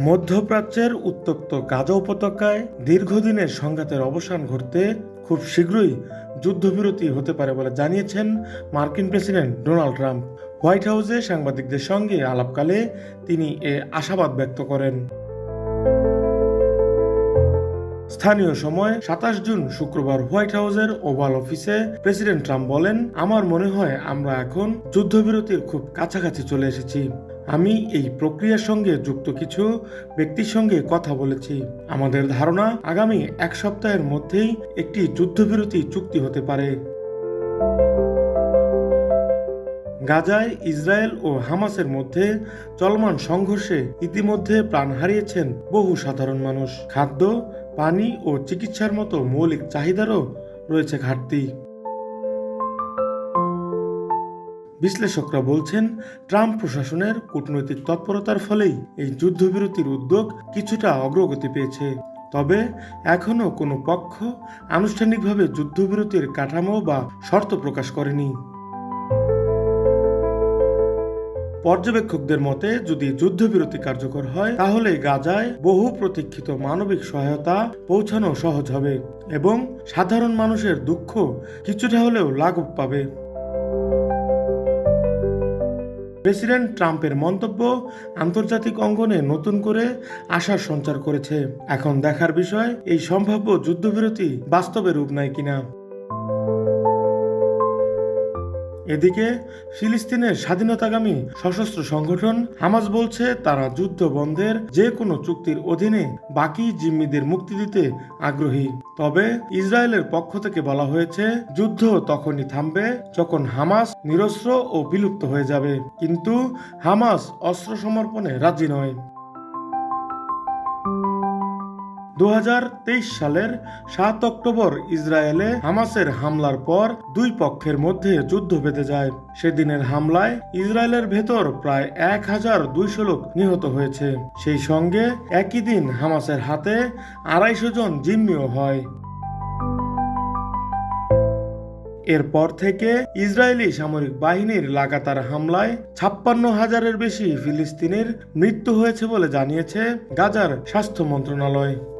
মধ্যপ্রাচ্যের উত্তপ্ত গাজা উপত্যকায় দীর্ঘদিনের সংঘাতের অবসান ঘটতে খুব শীঘ্রই যুদ্ধবিরতি হতে পারে বলে জানিয়েছেন মার্কিন প্রেসিডেন্ট ডোনাল্ড ট্রাম্প। হোয়াইট হাউসে সাংবাদিকদের সঙ্গে আলাপকালে তিনি এ আশাবাদ ব্যক্ত করেন। স্থানীয় সময় সাতাশ জুন শুক্রবার হোয়াইট হাউসের ওভাল অফিসে প্রেসিডেন্ট ট্রাম্প বলেন, আমার মনে হয় আমরা এখন যুদ্ধবিরতির খুব কাছাকাছি চলে এসেছি। আমি এই প্রক্রিয়ার সঙ্গে যুক্ত কিছু ব্যক্তির সঙ্গে কথা বলেছি। আমাদের ধারণা আগামী এক সপ্তাহের মধ্যেই একটি যুদ্ধবিরতি চুক্তি হতে পারে। গাজায় ইসরায়েল ও হামাসের মধ্যে চলমান সংঘর্ষে ইতিমধ্যে প্রাণ হারিয়েছেন বহু সাধারণ মানুষ। খাদ্য, পানি ও চিকিৎসার মতো মৌলিক চাহিদারও রয়েছে ঘাটতি। বিশ্লেষকরা বলছেন, ট্রাম্প প্রশাসনের কূটনৈতিক তৎপরতার ফলেই এই যুদ্ধবিরতির উদ্যোগ কিছুটা অগ্রগতি পেয়েছে। তবে এখনও কোনো পক্ষ আনুষ্ঠানিকভাবে যুদ্ধবিরতির কাঠামো বা শর্ত প্রকাশ করেনি। পর্যবেক্ষকদের মতে, যদি যুদ্ধবিরতি কার্যকর হয়, তাহলে গাজায় বহু প্রতীক্ষিত মানবিক সহায়তা পৌঁছানো সহজ হবে এবং সাধারণ মানুষের দুঃখ কিছুটা হলেও লাঘব পাবে। প্রেসিডেন্ট ট্রাম্পের মন্তব্য আন্তর্জাতিক অঙ্গনে নতুন করে আশার সঞ্চার করেছে। এখন দেখার বিষয়, এই সম্ভাব্য যুদ্ধবিরতি বাস্তবে রূপ নেয় কিনা? এদিকে ফিলিস্তিনের স্বাধীনতাগামী সশস্ত্র সংগঠন হামাস বলছে তারা যুদ্ধ বন্ধের যে কোনো চুক্তির অধীনে বাকি জিম্মিদের মুক্তি দিতে আগ্রহী। তবে ইসরায়েলের পক্ষ থেকে বলা হয়েছে, যুদ্ধ তখনই থামবে যখন হামাস নিরস্ত্র ও বিলুপ্ত হয়ে যাবে। কিন্তু হামাস অস্ত্র সমর্পণে রাজি নয়। দু হাজার তেইশ সালের সাত অক্টোবর ইসরায়েলে হামাসের হামলার পর দুই পক্ষের মধ্যে যুদ্ধ বেঁধে যায়। সেদিনের হামলায় ইসরায়েলের ভেতর প্রায় এক হাজার দুইশো লোক নিহত হয়েছে। সেই সঙ্গে একই দিন হামাসের হাতে আড়াইশো জন জিম্মিও হয়। এরপর থেকে ইসরায়েলি সামরিক বাহিনীর লাগাতার হামলায় ছাপ্পান্ন হাজারের বেশি ফিলিস্তিনির মৃত্যু হয়েছে বলে জানিয়েছে গাজার স্বাস্থ্য মন্ত্রণালয়।